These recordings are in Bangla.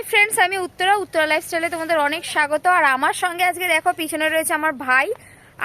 হাই ফ্রেন্ডস, আমি উত্তরা উত্তরা লাইফস্টাইলে তোমাদের অনেক স্বাগত। আর আমার সঙ্গে আজকে দেখো, পিছনে রয়েছে আমার ভাই।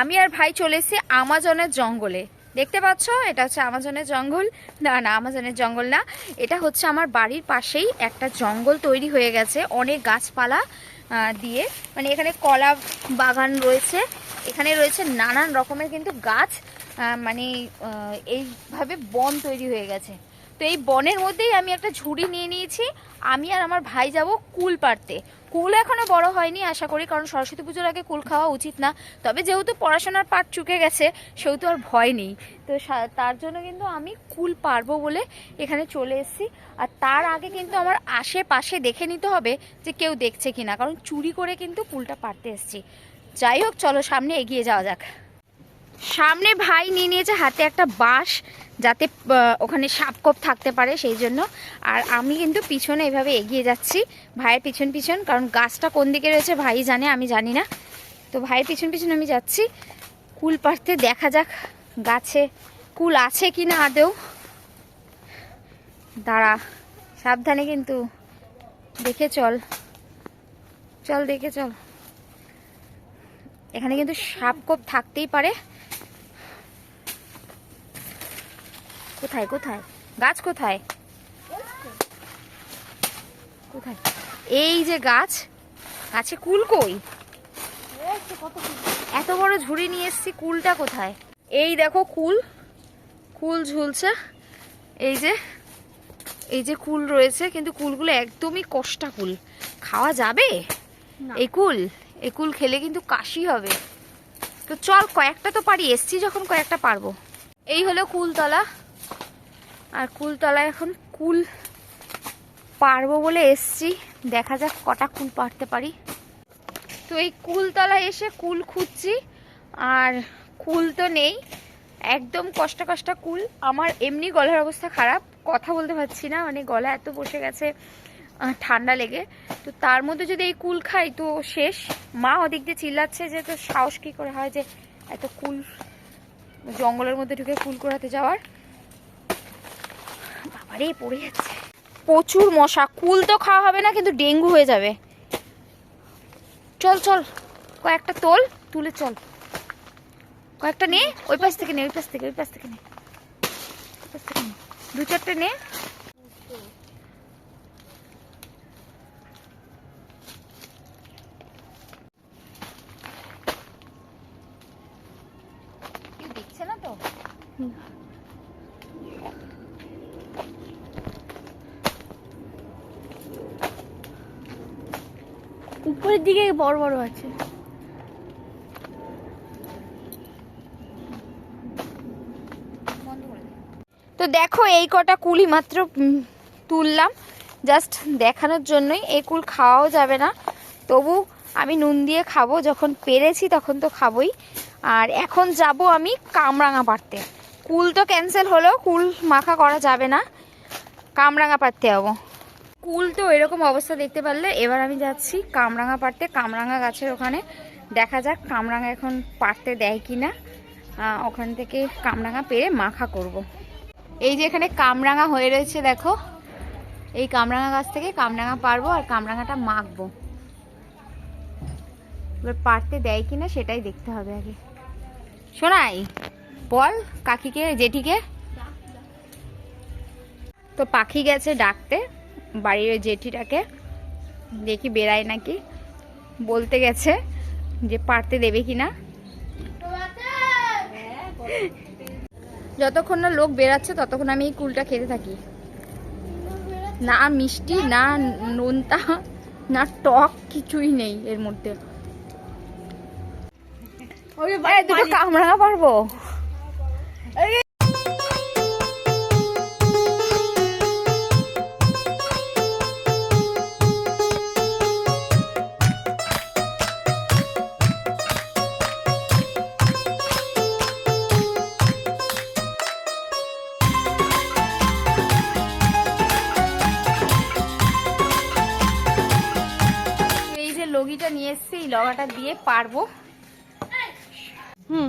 আমি আর ভাই চলে এসেছি আমাজনের জঙ্গলে। দেখতে পাচ্ছ? এটা হচ্ছে আমাজনের জঙ্গল। না না, আমাজনের জঙ্গল না। এটা হচ্ছে আমার বাড়ির পাশেই একটা জঙ্গল তৈরি হয়ে গেছে। অনেক গাছপালা দিয়ে। মানে এখানে কলা বাগান রয়েছে। এখানে রয়েছে নানান রকমের কিন্তু গাছ। মানে এইভাবে বন তৈরি হয়ে গেছে। তো এই বনের মধ্যেই আমি একটা ঝুড়ি নিয়ে নিয়েছি। আমি আর আমার ভাই যাব কুল পাড়তে। কুল এখনও বড় হয়নি, আশা করি, কারণ সরস্বতী পুজোর আগে কুল খাওয়া উচিত না। তবে যেহেতু পড়াশোনার পাঠ চুকে গেছে, সেহেতু আর ভয় নেই। তো তার জন্য কিন্তু আমি কুল পারব বলে এখানে চলে এসেছি। আর তার আগে কিন্তু আমার আশেপাশে দেখে নিতে হবে যে কেউ দেখছে কিনা, কারণ চুরি করে কিন্তু কুলটা পারতে এসেছি। যাই হোক, চলো সামনে এগিয়ে যাওয়া যাক। সামনে ভাই নিয়ে নিয়েছে হাতে একটা বাঁশ যাতে ওখানে সাপকপ থাকতে পারে সেই জন্য। আর আমি কিন্তু পিছনে এভাবে এগিয়ে যাচ্ছি, ভাইয়ের পিছন পিছন, কারণ গাছটা কোন দিকে রয়েছে ভাই জানে, আমি জানি না। তো ভাইয়ের পিছন পিছন আমি যাচ্ছি। কুল পাড়তে দেখা যাক গাছে কুল আছে কি না আদেও দাঁড়া, সাবধানে কিন্তু দেখে চল। চল দেখে চল। এখানে কিন্তু সাপকপ থাকতেই পারে। কোথায় কোথায়? গাছ কোথায়? কোথায়? এই যে গাছ গাছে কুল কই? এত বড় ঝুড়ি নিয়ে এসছি কুলটা কোথায়? এই দেখো কুল কুল ঝুলছে। এই যে এই যে কুল রয়েছে কিন্তু কুলগুলো একদমই কষ্টা কুল। খাওয়া যাবে? এই কুল এই কুল খেলে কিন্তু কাশি হবে। তো চল কয়েকটা তো পারি এসছি যখন কয়েকটা পারব। এই হলো কুলতলা। আর কুলতলায় এখন কুল পারব বলে এসছি। দেখা যাক কটা কুল পারতে পারি। তো এই কুলতলায় এসে কুল খুঁজছি, আর কুল তো নেই। একদম কষ্ট কষ্ট কুল। আমার এমনি গলার অবস্থা খারাপ। কথা বলতে পারছি না মানে গলা এত বসে গেছে ঠান্ডা লেগে। তো তার মধ্যে যদি এই কুল খাই তো শেষ। মা ওদিক দিয়ে চিল্লাচ্ছে যে তো সাহস কী করে হয় যে এত কুল জঙ্গলের মধ্যে ঢুকে কুল করাতে যাওয়ার? বাবারে, পড়ে যাচ্ছে। প্রচুর মশা, কুল তো খাওয়া হবে না, কিন্তু ডেঙ্গু হয়ে যাবে। চল চল, কয়েকটা তোল, তুলে চল। কয়েকটা নে, ওই পাশ থেকে নে, ওই পাশ থেকে, ওই পাশ থেকে নে। দু চারটে নে কেউ দেখছে না তো উপরের দিকে বড় বড় আছে। তো দেখো এই কটা কুলি মাত্র তুললাম। জাস্ট দেখানোর জন্যই। এই কুল খাওয়াও যাবে না। তবু আমি নুন দিয়ে খাব। যখন পেরেছি তখন তো খাবোই। আর এখন যাব আমি কামরাঙা পাড়তে। কুল তো ক্যান্সেল হলো কুল মাখা করা যাবে না। কামরাঙা পাড়তে যাব। কুল তো এরকম অবস্থা দেখতে পারলে, এবার আমি যাচ্ছি কামরাঙা পাড়তে। কামরাঙা গাছের ওখানে দেখা যাক কামরাঙা এখন পাড়তে দেয় কি না ওখান থেকে কামরাঙা পেরে মাখা করব। এই যে এখানে কামরাঙা হয়ে রয়েছে, দেখো। এই কামরাঙা গাছ থেকে কামরাঙা পারব আর কামরাঙাটা মাখবো। এবার পারতে দেয় কি না সেটাই দেখতে হবে আগে। শোনাই বল কাকিকে, জেঠিকে। তো পাখি গেছে ডাকতে। বাড়ির জেঠিটাকে দেখি বেড়ায় নাকি। বলতে গেছে যে পারতে দেবে কিনা। যতক্ষণ না লোক বেরাচ্ছে ততক্ষণ আমি এই কুলটা খেতে থাকি। না মিষ্টি না নোনতা না টক কিছুই নেই এর মধ্যে। দুটো কামরাঙা পারব দিয়ে পারব। হুম।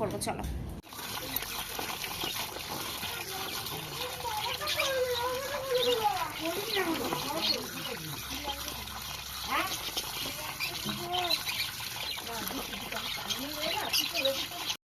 করব চলো। তো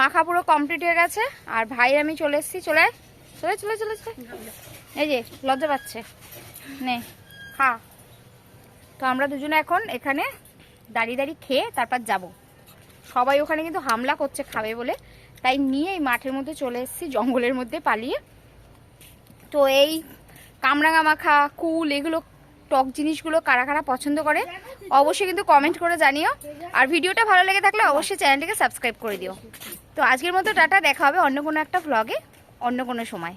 মাখা পুরো কমপ্লিট হয়ে গেছে। আর ভাই, আমি চলে এসেছি, চলে চলে চলে চলে এই যে, লজ্জা পাচ্ছে। নে, খা। তো আমরা দুজনে এখন এখানে দাঁড়িয়ে দাঁড়িয়ে খেয়ে তারপর যাব। সবাই ওখানে কিন্তু হামলা করছে, খাবে বলে। তাই নিয়ে এই মাঠের মধ্যে চলে এসেছি, জঙ্গলের মধ্যে পালিয়ে। তো এই কামরাঙা মাখা কুল, এগুলো টক জিনিসগুলো কারা কারা পছন্দ করে, অবশ্যই কিন্তু কমেন্ট করে জানিও। আর ভিডিওটা ভালো লেগে থাকলে অবশ্যই চ্যানেলটিকে সাবস্ক্রাইব করে দিও। তো আজকের মতো টাটা দেখা হবে অন্য কোনো একটা ভ্লগে অন্য কোনো সময়।